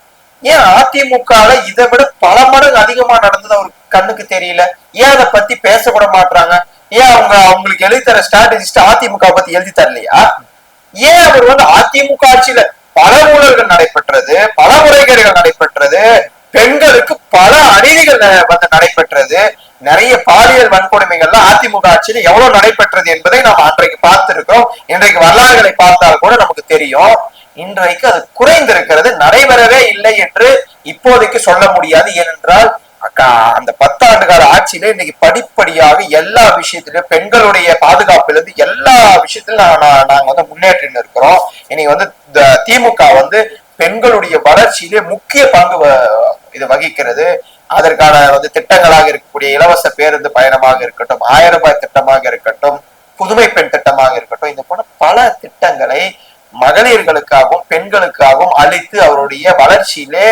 A: ஏன் அதிமுகல இதை விட பல மடங்கு அதிகமா நடந்தது அவருக்கு கண்ணுக்கு தெரியல? ஏன் அதை பத்தி பேசக்கூட மாட்றாங்க? ஏன் அவங்க அவங்களுக்கு எழுதி தர ஸ்ட்ராட்டஜிஸ்ட் அதிமுக பத்தி எழுதி தரலையா? ஏன் அவர் வந்து அதிமுக ஆட்சியில பல ஊழல்கள் நடைபெற்றது பல முறைகேடுகள் நடைபெற்றது பெண்களுக்கு பல அநீதிகள் வந்து நடைபெற்றது. நிறைய பாலியல் வன்கொடுமைகள்லாம் அதிமுக ஆட்சியில எவ்வளவு நடைபெற்றது என்பதை நாம் அன்றைக்கு பார்த்திருக்கிறோம். இன்றைக்கு வரலாறுகளை பார்த்தால் கூட நமக்கு தெரியும். இன்றைக்கு அது குறைந்திருக்கிறது நடைபெறவே இல்லை என்று இப்போதைக்கு சொல்ல முடியாது. ஏனென்றால் அக்கா அந்த பத்தாண்டு கால ஆட்சியில இன்னைக்கு படிப்படியாக எல்லா விஷயத்திலும் பெண்களுடைய பாதுகாப்புல இருந்து எல்லா விஷயத்திலும் நாங்க வந்து முன்னேற்றின்னு இருக்கிறோம். இன்னைக்கு வந்து இந்த திமுக வந்து பெண்களுடைய வளர்ச்சியிலே முக்கிய பங்கு வ- இது வகிக்கிறது. அதற்கான வந்து திட்டங்களாக இருக்கக்கூடிய இலவச பேருந்து பயணமாக இருக்கட்டும் ஆயிரம் ரூபாய் திட்டமாக இருக்கட்டும் புதுமை பெண் திட்டமாக இருக்கட்டும் இந்த போன பல திட்டங்களை மகளிர்களுக்காகவும் பெண்களுக்காகவும் அளித்து அவருடைய வளர்ச்சியிலே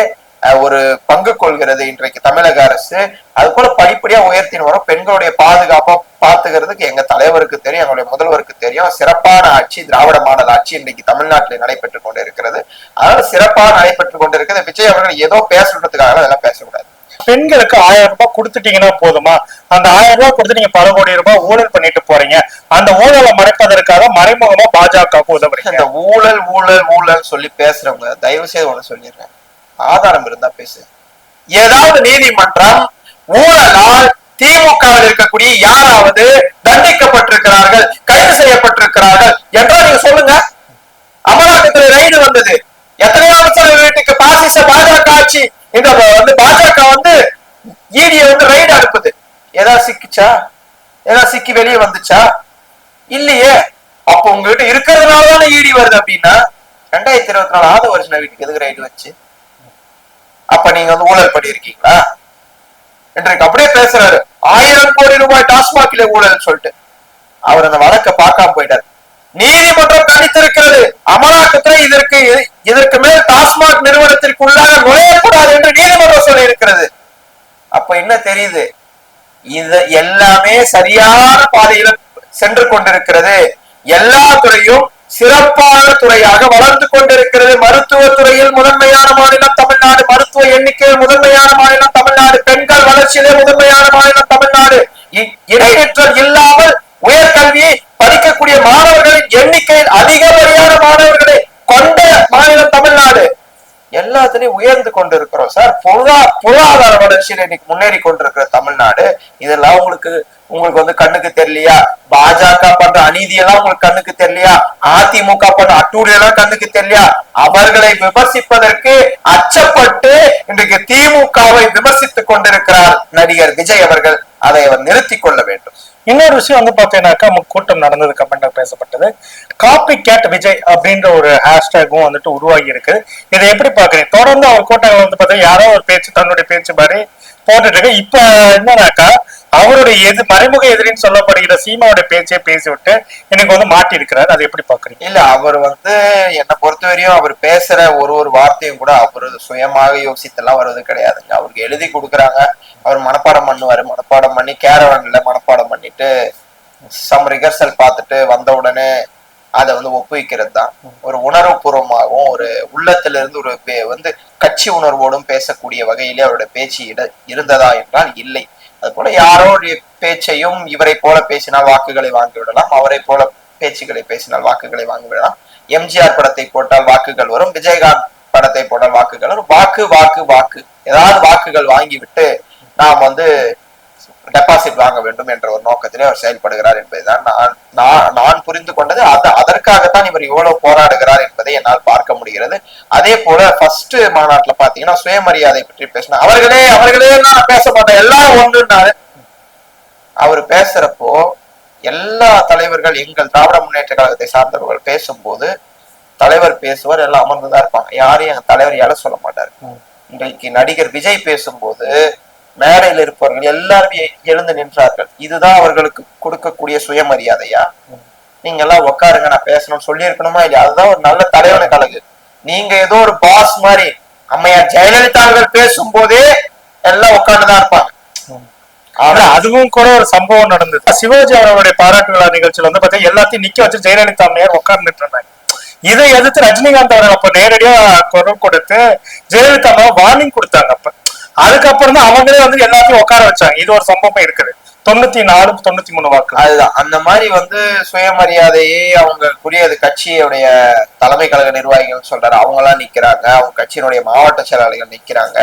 A: ஒரு பங்கு கொள்கிறது இன்றைக்கு தமிழக அரசு. அது போல படிப்படியா உயர்த்தின்னு வரும். பெண்களுடைய பாதுகாப்பா பாத்துக்கிறதுக்கு எங்க தலைவருக்கு தெரியும் எங்களுடைய முதல்வருக்கு தெரியும். சிறப்பான ஆட்சி திராவிட மாடல் ஆட்சி இன்னைக்கு தமிழ்நாட்டில் நடைபெற்றுக் கொண்டு இருக்கிறது அதனால சிறப்பாக நடைபெற்று கொண்டு இருக்கிறது விஜய் அவர்கள் ஏதோ பேசுறதுக்காக அதெல்லாம் பேசக்கூடாது.
B: பெண்களுக்கு ஆயிரம் ரூபாய் கொடுத்துட்டீங்கன்னா போதுமா? அந்த ஆயிரம் ரூபாய் கொடுத்து நீங்க பல கோடி ரூபாய் ஊழல் பண்ணிட்டு போறீங்க. அந்த ஊழலை மறைப்பதற்காக மறைமுகமா பாஜக உதவுறீங்க.
A: இந்த ஊழல் ஊழல் ஊழல் சொல்லி பேசுறவங்க தயவு செய்து ஒண்ணு சொல்லிடுறேன். ஆதாரம் இருந்தா பேசு. ஏதாவது நீதிமன்றம் ஊழலால் திமுகவில் இருக்கக்கூடிய யாராவது தண்டிக்கப்பட்டிருக்கிறார்கள் கைது செய்யப்பட்டிருக்கிறார்கள் என்றால் நீங்க சொல்லுங்க. அமலாக்கத்துல ரைடு வந்தது. எத்தனையோ அமைச்சர்கள் வீட்டுக்கு பாசிச பாஜக ஆட்சி இந்த வந்து பாஜக வந்து ஈடிய வந்து ரைடு அனுப்புது. ஏதாவது சிக்கிச்சா? ஏதாவது சிக்கி வெளியே வந்துச்சா? இல்லையே. அப்போ உங்ககிட்ட இருக்கிறதுனால தானே ஈடி வருது அப்படின்னா ரெண்டாயிரத்தி இருபத்தி நாலு ஆவது வருஷம் வீட்டுக்கு எதுக்கு ரைடு வச்சு? அப்ப நீங்க வந்து ஊழல் பண்ணியிருக்கீங்களா? இன்றைக்கு அப்படியே பேசுறாரு. ஆயிரம் கோடி ரூபாய் டாஸ்மாகிலே ஊழல் சொல்லிட்டு. அவர் அந்த வழக்க பார்க்காம போயிட்டார். நீதிமன்றம் கண்டித்திருக்கிறது அமலாக்கத்துல இதற்கு இதற்கு மேல் டாஸ்மாக் நிறுவனத்திற்கு உள்ளாக நுழையக்கூடாது என்று நீதிமன்றம் சொல்லி இருக்கிறது அப்ப என்ன தெரியுது? இது எல்லாமே சரியான பாதையில சென்று கொண்டிருக்கிறது. எல்லா துறையும் சிறப்பான துறையாக வளர்ந்து கொண்டிருக்கிறது. மருத்துவ துறையில் முதன்மையான மாநிலம் தமிழ்நாடு. மருத்துவ எண்ணிக்கையில் முதன்மையான மாநிலம் தமிழ்நாடு. பெண்கள் வளர்ச்சியிலே முதன்மையான மாநிலம் தமிழ்நாடு. இ- இடைநிற்றல் இல்லாமல் உயர்கல்வியை படிக்கக்கூடிய மாணவர்களின் எண்ணிக்கையில் அதிகப்படியான மாணவர்களை கொண்ட மாநிலம் தமிழ்நாடு. எல்லாத்துலயும் உயர்ந்து கொண்டிருக்கிறோம் சார். பொருளா பொருளாதார வளர்ச்சியில் இன்னைக்கு முன்னேறி கொண்டிருக்கிற தமிழ்நாடு. இதெல்லாம் உங்களுக்கு உங்களுக்கு வந்து கண்ணுக்கு தெரியலையா? பாஜக பண்ற அநீதி எல்லாம் உங்களுக்கு கண்ணுக்கு தெரியலையா? அதிமுக பண்ற அட்டூழியம் எல்லாம் கண்ணுக்கு தெரியலையா? அவர்களை விமர்சிப்பதற்கு அச்சப்பட்டு இன்றைக்கு திமுகவை விமர்சித்துக் கொண்டிருக்கிறார் நடிகர் விஜய் அவர்கள். அதை அவர் நிறுத்திக் கொள்ள வேண்டும்.
B: இன்னொரு விஷயம் வந்து பாத்தீங்கன்னாக்கா கூட்டம் நடந்தது கமெண்ட்ல பேசப்பட்டது. காப்பி கேட் விஜய் அப்படின்ற ஒரு ஹேஷ்டேக்கும் வந்துட்டு உருவாகி இருக்கு. இதை எப்படி பாக்குறீங்க தொடர்ந்து அவர் கூட்டங்கள் வந்து பார்த்தீங்கன்னா யாரோ ஒரு பேச்சு தன்னுடைய பேச்சு மாதிரி போட்டுட்டு இருக்கு இப்ப என்னன்னாக்கா அவருடைய எது மறைமுக எதிரின்னு சொல்லப்படுகிற சீமாவுடைய பேச்சே பேசி விட்டு எனக்கு வந்து மாட்டி இருக்கிறார் அதை எப்படி பாக்குறீங்க
A: இல்ல அவர் வந்து என்னை பொறுத்தவரையும் அவர் பேசுற ஒரு ஒரு வார்த்தையும் கூட அவர் சுயமாக யோசித்தெல்லாம் வருவது கிடையாதுங்க. அவருக்கு எழுதி கொடுக்குறாங்க. அவர் மனப்பாடம் பண்ணுவாரு. மனப்பாடம் பண்ணி கேரவன்ல மனப்பாடம் பண்ணிட்டு சம் ரிகர்சல் பார்த்துட்டு வந்த உடனே அதை வந்து ஒப்புவிக்கிறது தான் ஒரு உணர்வுபூர்வமாகவும் ஒரு உள்ளத்துல இருந்து ஒரு பே- வந்து கட்சி உணர்வோடும் பேசக்கூடிய வகையிலே அவருடைய பேச்சு இட- இருந்ததா என்றால் இல்லை. அது போல யாரோடைய பேச்சையும் இவரை போல பேசினால் வாக்குகளை வாங்கி விடலாம் அவரை போல பேச்சுகளை பேசினால் வாக்குகளை வாங்கி விடலாம். எம்ஜிஆர் படத்தை போட்டால் வாக்குகள் வரும் விஜயகாந்த் படத்தை போட்டால் வாக்குகள் வரும். வாக்கு வாக்கு வாக்கு. ஏதாவது வாக்குகள் வாங்கி விட்டு நாம் வந்து டெபாசிட் வாங்க வேண்டும் என்ற ஒரு நோக்கத்திலே அவர் செயல்படுகிறார் என்பதுதான் நான் நான் புரிந்து கொண்டது. அது அதற்காகத்தான் இவர் இவ்வளவு போராடுகிறார் என்பதை என்னால் பார்க்க முடிகிறது. அதே போல ஃபர்ஸ்ட் மாநாட்டுல பாத்தீங்கன்னா சுயமரியாதை பற்றி பேசினார். அவர்களே அவர்களே நான் பேச மாட்டேன் எல்லாரும் ஒன்றுனாரு அவர் பேசுறப்போ எல்லா தலைவர்கள் எங்கள் திராவிட முன்னேற்ற கழகத்தை சார்ந்தவர்கள் பேசும்போது தலைவர் பேசுவார் எல்லாம் அமர்ந்துதான் இருப்பாங்க. யாரையும் எங்க தலைவர் யாரும் சொல்ல மாட்டாரு. இன்றைக்கு நடிகர் விஜய் பேசும்போது மேடையில் இருப்பவர்கள் எல்லாருமே எழுந்து நின்றார்கள். இதுதான் அவர்களுக்கு கொடுக்கக்கூடிய சுயமரியாதையா? நீங்க எல்லாம் உட்காருங்க நான் பேசணும்னு சொல்லி இருக்கணுமா இல்லையா? அதுதான் ஒரு நல்ல தலைவனுக்கு அழகு. நீங்க ஏதோ ஒரு பாஸ் மாதிரி அம்மையார் ஜெயலலிதா அவர்கள் பேசும்போதே எல்லாம் உட்கார்ந்துதான் இருப்பாங்க.
B: ஆனா அதுவும் கூட ஒரு சம்பவம் நடந்தது. சிவாஜி அவருடைய பாராட்டு விழா நிகழ்ச்சியில வந்து பாத்தீங்கன்னா எல்லாத்தையும் நிக்க வச்சு ஜெயலலிதா அம்மையார் உட்கார்ந்துட்டு இருந்தாங்க. இதை எதிர்த்து ரஜினிகாந்த் அவர்கள் அப்ப நேரடியா குரல் கொடுத்து ஜெயலலிதா அம்மா வார்னிங் கொடுத்தாங்க அப்ப. அதுக்கப்புறம் தான் அவங்களே வந்து எல்லாத்தையும் உட்கார வச்சாங்க. இது ஒரு சம்பவம் இருக்குது. தொண்ணூத்தி நாலு தொண்ணூத்தி மூணு வாக்கு.
A: அதுதான். அந்த மாதிரி வந்து சுயமரியாதையே அவங்க புரியது கட்சியுடைய தலைமை கழக நிர்வாகிகள் சொல்றாரு. அவங்க எல்லாம் நிக்கிறாங்க. அவங்க கட்சியினுடைய மாவட்ட செயலாளர்கள் நிக்கிறாங்க.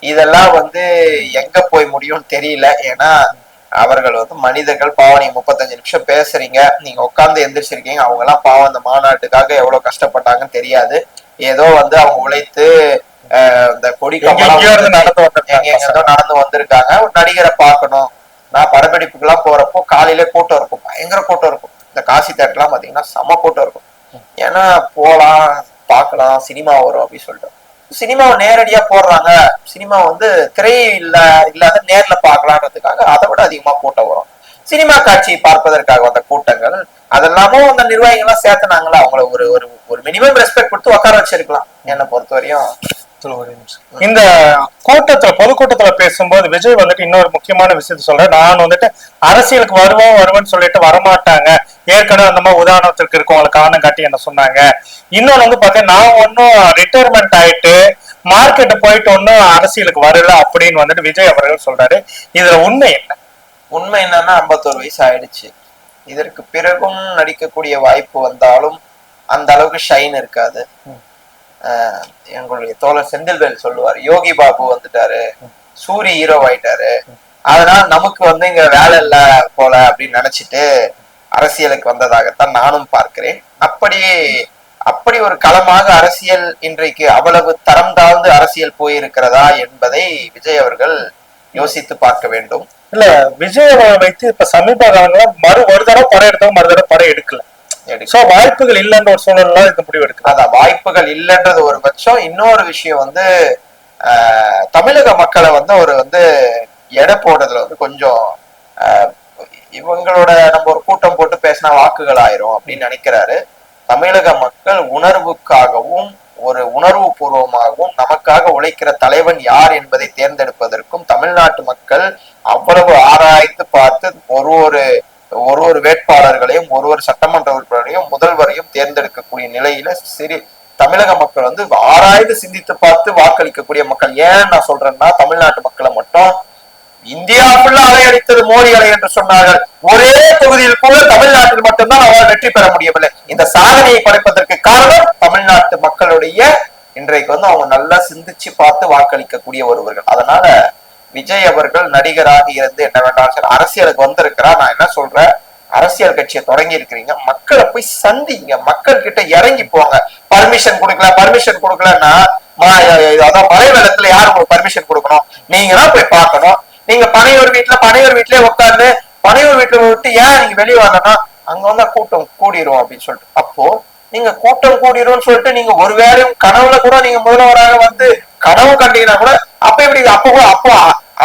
A: இதெல்லாம் வந்து எங்க போய் முடியும்னு தெரியல. ஏன்னா அவர்கள் வந்து மனிதர்கள் பாவம் நீங்க முப்பத்தஞ்சு நிமிஷம் பேசுறீங்க. நீங்க உட்கார்ந்து எந்திரிச்சிருக்கீங்க. அவங்க எல்லாம் பாவம் அந்த மாநாட்டுக்காக எவ்வளவு கஷ்டப்பட்டாங்கன்னு தெரியாது. ஏதோ வந்து அவங்க உழைத்து இந்த கொடி
B: நடந்து வந்திருக்காங்க
A: நடந்து வந்திருக்காங்க. ஒரு நடிகரை பார்க்கணும். நான் படப்பிடிப்புக்கெல்லாம் போறப்போ காலையில கூட்டம் இருக்கும். பயங்கர கூட்டம் இருக்கும். இந்த காசி தேட்டர்லாம் பாத்தீங்கன்னா செம கூட்டம் இருக்கும். ஏன்னா போலாம் பார்க்கலாம் சினிமா வரும் அப்படின்னு சொல்லிட்டு. சினிமாவை நேரடியா போடுறாங்க. சினிமா வந்து திரை இல்ல இல்லாத நேர்ல பார்க்கலான்றதுக்காக அதை விட அதிகமா கூட்டம் வரும். சினிமா காட்சியை பார்ப்பதற்காக வந்த கூட்டங்கள் அதெல்லாமும் அந்த நிர்வாகிகள் எல்லாம் சேர்த்துனாங்களா அவங்கள ஒரு ஒரு ஒரு மினிமம் ரெஸ்பெக்ட் கொடுத்து உட்கார வச்சிருக்கலாம். என்னை பொறுத்த வரையும்
B: இந்த கூட்டத்துல பொதுக்கூட்டத்துல பேசும்போது விஜய் வந்துட்டு இன்னொரு முக்கியமான விஷயத்த சொல்றேன் நான் வந்துட்டு அரசியலுக்கு வருவோம் வருவேன்னு சொல்லிட்டு வரமாட்டாங்க. ஏற்கனவே அந்த மாதிரி உதாரணத்திற்கு இருக்கவங்களை காரணம் காட்டி என்ன சொன்னாங்க. இன்னொன்னு வந்து பாத்தீங்கன்னா நான் ஒன்னும் ரிட்டையர்மெண்ட் ஆயிட்டு மார்க்கெட் போயிட்டு ஒன்னும் அரசியலுக்கு வரல அப்படின்னு வந்துட்டு விஜய் அவர்கள் சொல்றாரு. இதுல உண்மை என்ன?
A: உண்மை என்னன்னா ஐம்பத்தோரு வயசு ஆயிடுச்சு. இதற்கு பிறகும் நடிக்கக்கூடிய வாய்ப்பு வந்தாலும் அந்த அளவுக்கு ஷைன் இருக்காது. எங்களுடைய தோழர் செந்தில்வேல் சொல்லுவார் யோகி பாபு வந்துட்டாரு சூரி ஹீரோ ஆயிட்டாரு. அதனால நமக்கு வந்து இங்க வேலை இல்ல போல அப்படின்னு நினைச்சிட்டு அரசியலுக்கு வந்ததாகத்தான் நானும் பார்க்கிறேன். அப்படி அப்படி ஒரு களமாக அரசியல் இன்றைக்கு அவ்வளவு தரம் தாழ்ந்து அரசியல் போயிருக்கிறதா என்பதை விஜய் அவர்கள் யோசித்து பார்க்க வேண்டும்.
B: இல்ல விஜய் வைத்து இப்ப சமீப காலங்களா மறு ஒரு தடவை படம் எடுத்தவங்க மறு தடவை படம் எடுக்கல. சோ வாய்ப்புகள் இல்லைன்ற ஒரு சூழல்ல இந்த முடிவு எடுக்கலாம்.
A: அதான் வாய்ப்புகள் இல்லைன்றது ஒரு பட்சம். இன்னொரு விஷயம் வந்து தமிழக மக்களை வந்து ஒரு வந்து எடை போடுறதுல வந்து கொஞ்சம் இவங்களோட நம்ம ஒரு கூட்டம் போட்டு பேசினா வாக்குகள் ஆயிரும் அப்படின்னு நினைக்கிறாரு. தமிழக மக்கள் உணர்வுக்காகவும் ஒரு உணர்வு பூர்வமாகவும் நமக்காக உழைக்கிற தலைவன் யார் என்பதை தேர்ந்தெடுப்பதற்கும் தமிழ்நாட்டு மக்கள் அவ்வளவு ஆராய்ந்து பார்த்து ஒரு ஒரு ஒரு ஒரு வேட்பாளர்களையும் ஒரு ஒரு சட்டமன்ற உறுப்பினரையும் முதல்வரையும் தேர்ந்தெடுக்கக்கூடிய நிலையில சிறு தமிழக மக்கள் வந்து ஆராய்ந்து சிந்தித்து பார்த்து வாக்களிக்கக்கூடிய மக்கள். ஏன் நான் சொல்றேன்னா தமிழ்நாட்டு மக்களை மட்டும் இந்தியா ஃபுல்லா அலையடித்தது மோடி அலை என்று சொன்னார்கள். ஒரே தொகுதியில் கூட தமிழ்நாட்டில் மட்டும்தான் அவரால் வெற்றி பெற முடியவில்லை. இந்த சாதனையை படைப்பதற்கு காரணம் தமிழ்நாட்டு மக்களுடைய இன்றைக்கு வந்து அவங்க நல்லா சிந்திச்சு பார்த்து வாக்களிக்கக்கூடிய ஒருவர்கள். அதனால விஜய் அவர்கள் நடிகராக இருந்து என்ன வேண்டாம் சார் அரசியலுக்கு வந்திருக்கிறார். நான் என்ன சொல்றேன்? அரசியல் கட்சியை தொடங்கி இருக்கிறீங்க. மக்களை போய் சந்திங்க. மக்கள் கிட்ட இறங்கி போங்க. பர்மிஷன் கொடுக்கல பர்மிஷன் கொடுக்கலன்னா அதான் மழை வெள்ளத்துல யாரு உங்களுக்கு பர்மிஷன் கொடுக்கணும்? நீங்க தான் போய் பார்க்கணும். நீங்க பனையூர் வீட்டுல பனையூர் வீட்லயே உட்கார்ந்து பனையூர் வீட்டுல விட்டு ஏன் நீங்க வெளியே வரலன்னா அங்க வந்தா கூட்டம் கூடிரும் அப்படின்னு சொல்லிட்டு. அப்போ நீங்க கூட்டம் கூடிரும்னு சொல்லிட்டு நீங்க ஒருவேளையும் கனவுல கூட நீங்க முதல்வராக வந்து கனவு கண்டீங்கன்னா கூட அப்ப எப்படி அப்ப கூட அப்போ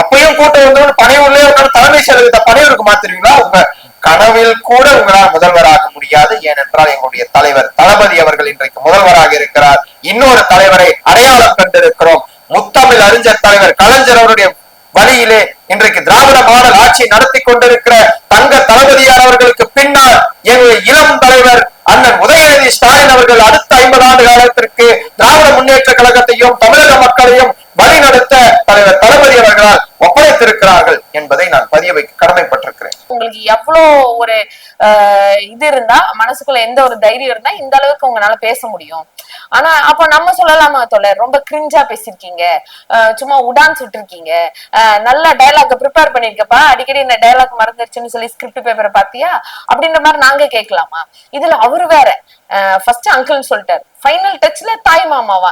A: அப்பயும் கூட்டம் வந்து பனையூர்லயே உட்கார்ந்து தலைமை செயலகத்தை பனையூருக்கு மாத்துறீங்களா உங்க கனவில் கூட உங்களால் முதல்வராக முடியாது. ஏனென்றால் எங்களுடைய தலைவர் தளபதி அவர்கள் இன்றைக்கு முதல்வராக இருக்கிறார். இன்னொரு தலைவரை அடையாளம் கண்டிருக்கிறோம். முத்தமிழ் அறிஞர் தலைவர் கலைஞர் அவருடைய வழியிலே இன்றைக்கு திராவிட மாடல் ஆட்சி நடத்தி கொண்டிருக்கிற தங்க தளபதியார் அவர்களுக்கு பின்னால் எங்களுடைய இளம் தலைவர் அண்ணன் உதயநிதி ஸ்டாலின் அவர்கள் அடுத்த ஐம்பது ஆண்டு காலத்திற்கு திராவிட முன்னேற்ற கழகத்தையும் தமிழக மக்களையும் வழிநடத்த தலைவர் தளபதி அவர்களால் ஒப்படைத்திருக்கிறார்கள் என்பதை நான் பதிய வைக்க கடமைப்பட்டிருக்கிறேன்.
C: உங்களுக்கு எவ்வளவு ஒரு ஆஹ், இது இருந்தா மனசுக்குள்ள எந்த ஒரு தைரியம் இருந்தா இந்த அளவுக்கு உங்களால பேச முடியும். ஆனா அப்ப நம்ம சொல்லலாமா தொடர் ரொம்ப கிரிஞ்சா பேசிருக்கீங்க சும்மா உடான் சுட்டிருக்கீங்க ஆஹ், நல்ல டயலாக் ப்ரிப்பேர் பண்ணிருக்கப்பா அடிக்கடி இந்த டயலாக் மறந்துருச்சுன்னு சொல்லி ஸ்கிரிப்ட் பேப்பரை பாத்தியா அப்படின்ற மாதிரி நாங்க கேட்கலாமா? இதுல அவரு வேற. ஃபர்ஸ்ட் அங்கிள்னு சொல்லிட்டாரு. ஃபைனல் டச்ல தாய் மாமாவா?